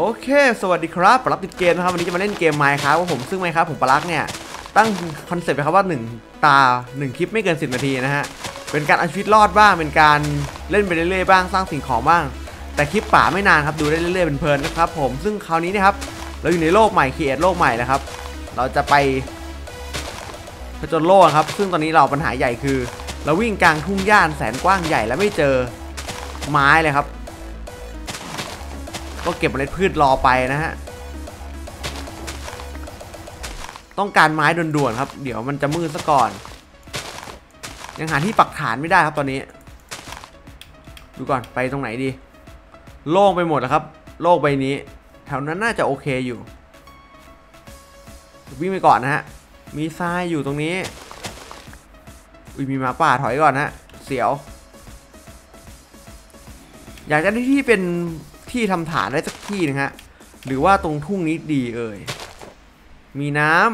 โอเค สวัสดีครับปลักติดเกมนะครับ วันนี้จะมาเล่นเกมไมค์ครับว่าผมซึ่งไมค์ครับผมปลักเนี่ย ตั้งคอนเซ็ปต์ไปครับว่า 1 ตา 1 คลิปไม่เกิน 10 นาทีนะฮะ เป็นการเอาชีวิตรอดบ้าง เป็นการเล่นไปเรื่อยๆบ้าง สร้างสิ่งของบ้าง แต่คลิปป่าไม่นานครับ ดูได้เรื่อยๆเป็นเพลินนะครับผม ซึ่งคราวนี้นะครับ เราอยู่ในโลกใหม่คีเอทโลกใหม่นะครับ เราจะไปผจญโลกครับ ซึ่งตอนนี้เราปัญหาใหญ่คือ เราวิ่งกลางทุ่งหญ้าแสนกว้างใหญ่แล้วไม่เจอไม้เลยครับ ก็เก็บเมล็ดพืชรอไปนะฮะ ต้องการไม้ด่วนๆครับ เดี๋ยวมันจะมืดซะก่อน ยังหาที่ปักฐานไม่ได้ครับตอนนี้ ดูก่อนไปตรงไหนดี โล่งไปหมดแล้วครับ โลกใบนี้ แถวนั้นน่าจะโอเคอยู่วิ่งไปก่อนนะฮะ มีทรายอยู่ตรงนี้ อุ้ยมีหมาป่าถอยก่อนนะเสียว อยากจะได้ที่เป็น ที่ทำฐานได้สักที่นะฮะหรือว่าตรงทุ่งนี้ดีเอ่ยมีน้ำ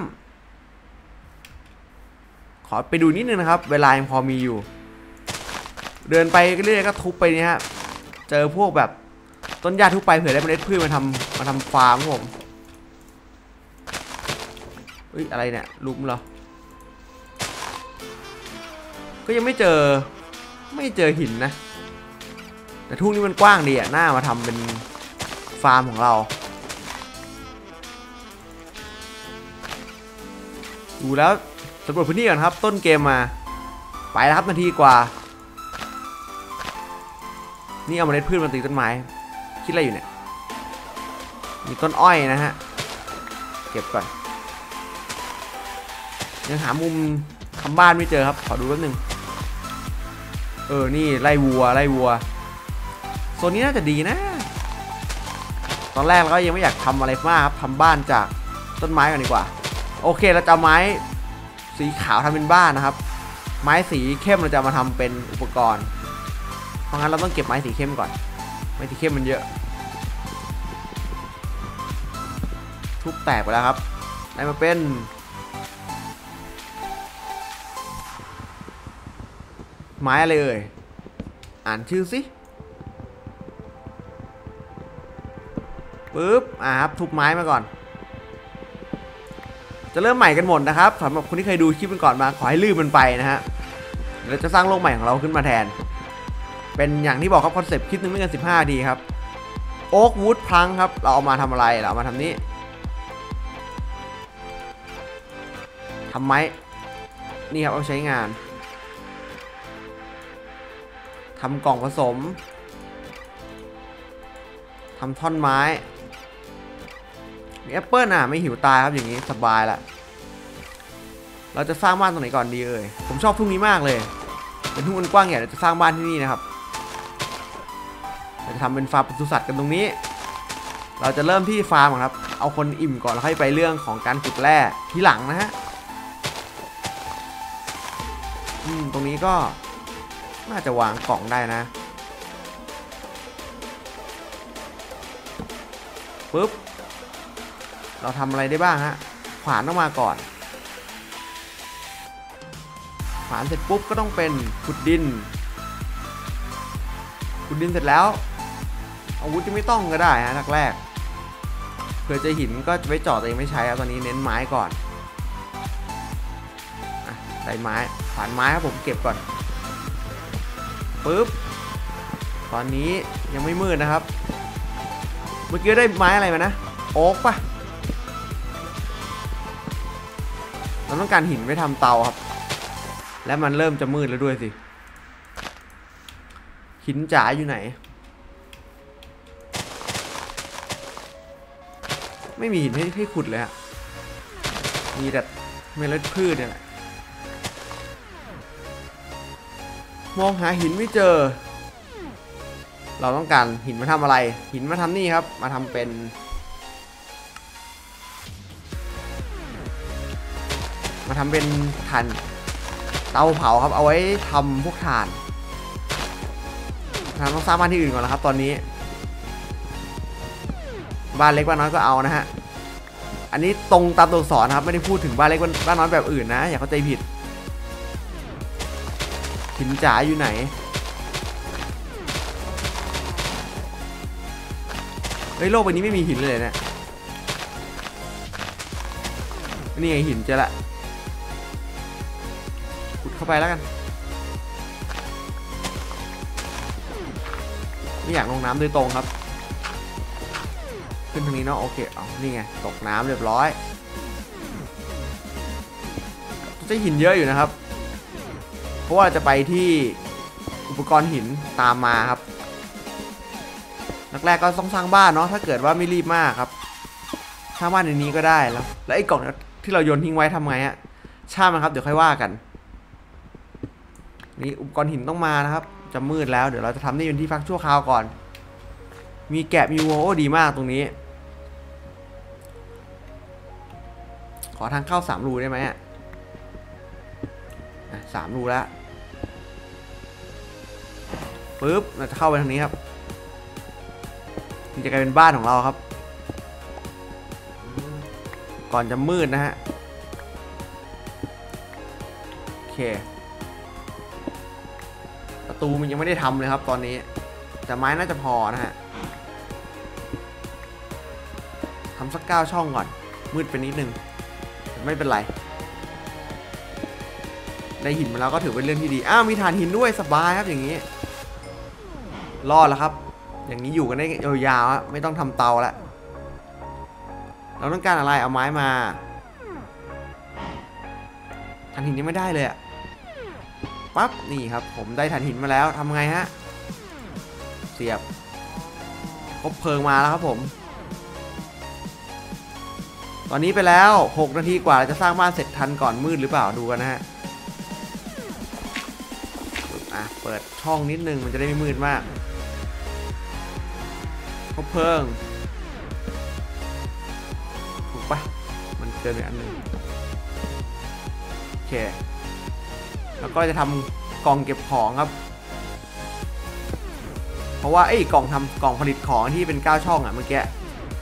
ขอไปดูนิดนึงนะครับ เวลายังพอมีอยู่ เดินไปเรื่อยๆก็ทุบไปเนี่ยฮะเจอพวกแบบต้นหญ้าทุบไปเผื่อได้เมล็ดพืชมาทำมาทำฟาร์มผมเฮ้ยอะไรเนี่ยลุมเหรอก็ยังไม่เจอไม่เจอหินนะ แต่ทุ่งนี้มันกว้างดีอะน่ามาทำเป็นฟาร์มของเรา ดูแล้วสำรวจพื้นที่ก่อนครับ ต้นเกมมา ไปแล้วครับนาทีกว่า นี่เอาเมล็ดพืชมาตีต้นไม้ คิดอะไรอยู่เนี่ย มีต้นอ้อยนะฮะ เก็บก่อน ยังหามุมทำบ้านไม่เจอครับ ขอดูแป๊บนึง เออ นี่ไล่วัวไล่วัว โซนนี้น่าจะดีนะ ตอนแรกเราก็ยังไม่อยากทำอะไรมากครับทำบ้านจากต้นไม้ก่อนดีกว่า โอเคเราจะเอาไม้สีขาวทำเป็นบ้านนะครับ ไม้สีเข้มเราจะมาทำเป็นอุปกรณ์ เพราะงั้นเราต้องเก็บไม้สีเข้มก่อน ไม้สีเข้มมันเยอะ ทุบแตกไปแล้วครับ ได้มาเป็นไม้อะไรเอ่ย อ่านชื่อสิ ปึ๊บอ่าครับทุบไม้มาก่อน จะเริ่มใหม่กันหมดนะครับสำหรับคนที่เคยดูคลิปมันก่อนมาขอให้ลืมมันไปนะฮะเราจะสร้างโลกใหม่ของเราขึ้นมาแทน เป็นอย่างที่บอกครับคอนเซปต์คลิปนึงไม่เกิน15ดีครับโอ๊กวูดพลังครับ เราเอามาทำอะไรเราเอามาทำนี้ทำไม้นี่ครับเอาใช้งานทำกล่องผสมทำท่อนไม้ มีแอปเปิลอะไม่หิวตายครับอย่างนี้สบายละเราจะสร้างบ้านตรงไหนก่อนดีเอ่ยผมชอบทุ่งนี้มากเลย เป็นทุ่งมันกว้างใหญ่เราจะสร้างบ้านที่นี่นะครับเราจะทำเป็นฟาร์มปศุสัตว์กันตรงนี้ เราจะเริ่มที่ฟาร์มครับ เอาคนอิ่มก่อนแล้วค่อยไปเรื่องของการขุดแร่ทีหลังนะฮะอืมตรงนี้ก็น่าจะวางกล่องได้นะปึ๊บ เราทำอะไรได้บ้างฮะขวานต้องมาก่อนขวานเสร็จปุ๊บก็ต้องเป็นขุดดินขุดดินเสร็จแล้ว อาวุธจะไม่ต้องก็ได้ฮะแรกเผื่อจะหินก็ไว้เจาะแต่ยังไม่ใช้ครับตอนนี้เน้นไม้ก่อนอ่ไม้ขวานไม้ครับผมเก็บก่อนปึ๊บตอนนี้ยังไม่มืดนะครับ เมื่อกี้ได้ไม้อะไรมานะ โอ๊กปะ เราต้องการหินไว้ทำเตาครับ และมันเริ่มจะมืดแล้วด้วยสิ หินจ๋าอยู่ไหน ไม่มีหินให้ให้ขุดเลยอะมีแต่เมล็ดพืชเนี่ยแหละมองหาหินไม่เจอ เราต้องการหินมาทำอะไร หินมาทำนี่ครับ มาทำเป็น มาทำเป็นถ่านเตาเผาครับ เอาไว้ทำพวกถ่านทานต้องสร้างบ้านที่อื่นก่อนนะครับ ตอนนี้ บ้านเล็กบ้านน้อยก็เอานะฮะ อันนี้ตรงตามตัวสอนครับ ไม่ได้พูดถึงบ้านเล็กบ้านน้อยแบบอื่นนะ อย่าเข้าใจผิดหินจ๋าอยู่ไหน เฮ้ยโลกใบนี้ไม่มีหินเลยเนี่ยนี่ไงหินเจอละ เข้าไปแล้วกัน ไม่อยากลงน้ำโดยตรงครับ ขึ้นทางนี้เนาะโอเคเอานี่ไงตกน้ำเรียบร้อยจะหินเยอะอยู่นะครับ เพราะว่าจะไปที่อุปกรณ์หินตามมาครับแรกๆก็ต้องสร้างบ้านเนาะถ้าเกิดว่าไม่รีบมากครับสร้างบ้านในนี้ก็ได้แล้ว แล้วไอ้กล่องที่เราโยนทิ้งไว้ทำไงอะช่างมันครับเดี๋ยวค่อยว่ากัน นี่อุปกรณ์หินต้องมานะครับ จะมืดแล้วเดี๋ยวเราจะทำนี่เป็นที่พักชั่วคราวก่อน มีแกะมีวัวโอ้ดีมากตรงนี้ ขอทางเข้าสามรูได้ไหมอะสามรูแล้วปึ๊บเราจะเข้าไปทางนี้ครับนี่จะกลายเป็นบ้านของเราครับ ก่อนจะมืดนะฮะโอเค ตูมันยังไม่ได้ทำเลยครับตอนนี้ แต่ไม้น่าจะพอนะฮะทำสักเก้าช่องก่อน มืดไปนิดนึง ไม่เป็นไร ได้หินมาแล้วก็ถือเป็นเรื่องที่ดี อ้าว มีฐานหินด้วยสบายครับอย่างนี้ รอดแล้วครับ อย่างนี้อยู่กันได้ยาวๆไม่ต้องทำเตาแล้วเราต้องการอะไรเอาไม้มาฐานหินยังไม่ได้เลยอะ ปั๊บนี่ครับ ผมได้ฐานหินมาแล้วทำไงฮะ เสียบคบเพลิงมาแล้วครับผม ตอนนี้ไปแล้ว 6 นาทีกว่าเราจะสร้างบ้านเสร็จทันก่อนมืดหรือเปล่าดูกันนะฮะอะเปิดช่องนิดนึงมันจะได้ไม่มืดมากคบเพลิงถูกปะมันเกินไปอันหนึ่งโอเค แล้วก็จะทำกล่องเก็บของครับ เพราะว่าไอ้กล่องทำกล่องผลิตของที่เป็น 9 ช่องอะเมื่อกี้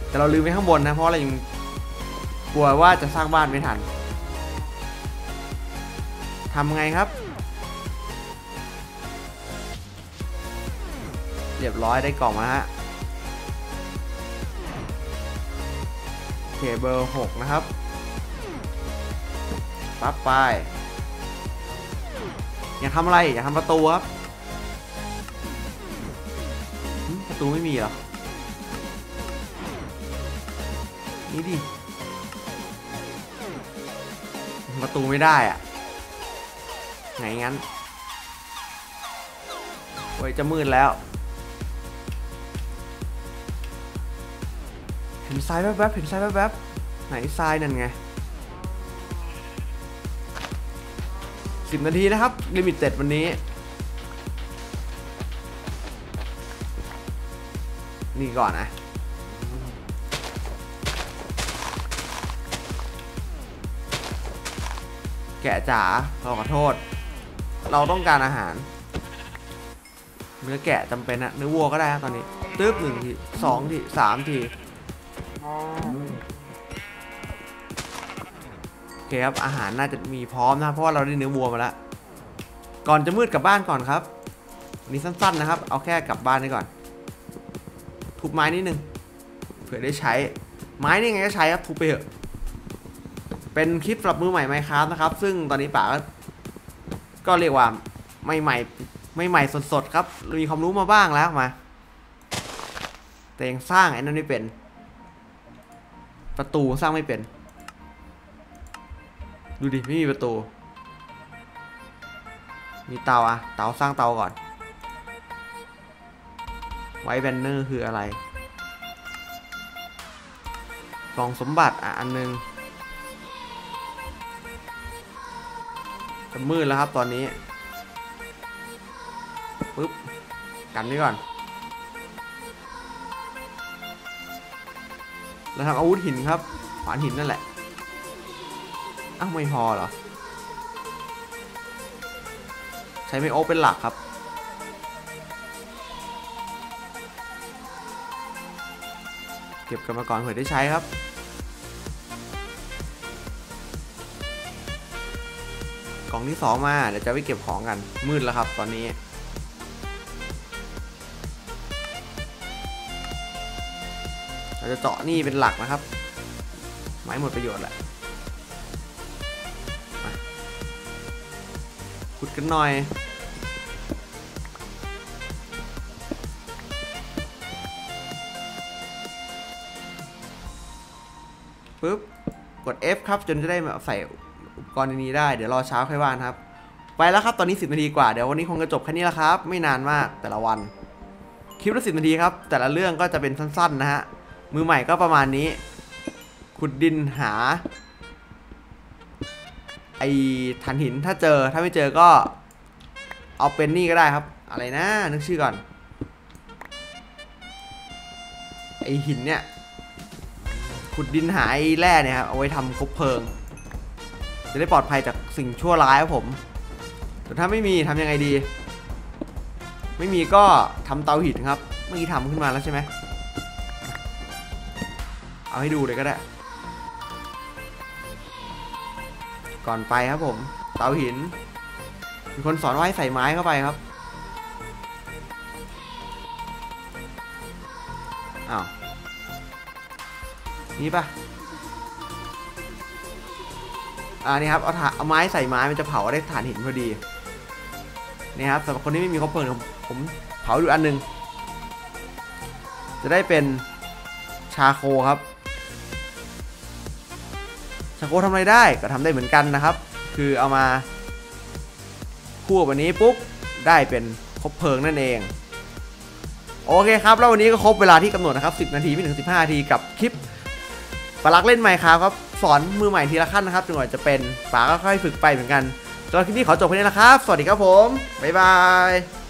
แต่เราลืมไว้ข้างบนนะเพราะเรายังกลัวว่าจะสร้างบ้านไม่ทันทำไงครับ เรียบร้อยได้กล่องมาฮะเคเบอร์6นะครับปั๊บไป อยากทำอะไร อยากทำประตูครับประตูไม่มีเหรอ นี่ดิประตูไม่ได้อะไงงั้นโอ้ยจะมืดแล้ว เห็นทรายแวบๆเห็นทรายแวบๆไหนทรายนั่นไง สิบนาทีนะครับลิมิตเต็ดวันนี้ นี่ก่อนนะแกะจ๋าเราขอโทษ เราต้องการอาหาร เนื้อแกะจำเป็นอะเนื้อวัวก็ได้นะตอนนี้ตึ๊บหนึ่งทีสองทีสามที เคครับ อาหารน่าจะมีพร้อมนะเพราะว่าเราได้เนื้อวัวมาแล้ว ก่อนจะมืดกลับบ้านก่อนครับนนี้สั้นๆนะครับ เอาแค่กลับบ้านได้ก่อน ทุบไม้นิดนึงเผื่อได้ใช้ ไม้นี่ไงก็ใช้ครับทุบไปเถอะ เป็นคลิปสำหรับมือใหม่ไหมครับนะครับ ซึ่งตอนนี้ป๋าก็ก็เรียกว่าไม่ใหม่ไม่ใหม่สดๆครับ มีความรู้มาบ้างแล้วมา แต่ยังสร้างไอ้นั่นไม่เป็น ประตูสร้างไม่เป็น ดูดิ ไม่มีประตู มีเตาอะเตาสร้างเตาก่อน ไว้แบนเนอร์คืออะไร กล่องสมบัติอะอันนึงจะมืดแล้วครับตอนนี้ปึ๊บ กันไว้ก่อนเราทำอาวุธหินครับขวานหินนั่นแหละ อ้าวไม่พอเหรอ ใช้ไมโอเป็นหลักครับ เก็บกันมาก่อนเผื่อได้ใช้ครับกล่องที่สองมาเดี๋ยวจะไปเก็บของกันมืดแล้วครับตอนนี้ เราจะเจาะนี่เป็นหลักนะครับ ไม้หมดประโยชน์แหละ กันหน่อย ปึ๊บ กด F ครับ จนจะได้ใส่อุปกรณ์ในนี้ได้ เดี๋ยวรอเช้าค่อยว่านครับ ไปแล้วครับ ตอนนี้ 10 นาทีกว่า เดี๋ยววันนี้คงจะจบแค่นี้แล้วครับ ไม่นานมาก แต่ละวัน คลิปละสินาทีครับ แต่ละเรื่องก็จะเป็นสั้นๆนะฮะ มือใหม่ก็ประมาณนี้ ขุดดินหา ไอ้ฐานหินถ้าเจอถ้าไม่เจอก็ เอาเป็นนี่ก็ได้ครับ อะไรนะนึกชื่อก่อน ไอ้หินเนี่ยขุดดินหาไอ้แร่เนี่ยครับเอาไว้ทำคบเพลิง จะได้ปลอดภัยจากสิ่งชั่วร้ายครับผมแต่ถ้าไม่มีทำยังไงดี ไม่มีก็ทำเตาหินครับเมื่อกี้ทำขึ้นมาแล้วใช่ไหมเอาให้ดูเลยก็ได้ ก่อนไปครับผม เตาหิน มีคนสอนว่าให้ใส่ไม้เข้าไปครับ อ้าว นี่ปะอ่านี่ครับ เอาถ่าเอาไม้ใส่ไม้มันจะเผาได้ถ่านหินพอดี นี่ครับสำหรับคนที่ไม่มีคบเพลิงผมผมเผาอยู่อันหนึง จะได้เป็นชาโคครับ ชาโคทำอะไรได้ก็ทำได้เหมือนกันนะครับ คือเอามาคู่กับวันนี้ปุ๊บได้เป็นคบเพลิงนั่นเอง โอเคครับ แล้ววันนี้ก็ครบเวลาที่กำหนดนะครับ 10 นาทีไม่ถึง 15 นาทีกับคลิปปารักเล่นไมค์ครับสอนมือใหม่ทีละขั้นนะครับจนกว่าจะเป็นป๋าก็ค่อยฝึกไปเหมือนกันสำหรับคลิปนี้ขอจบแค่นี้นะครับ สวัสดีครับผม บ๊ายบาย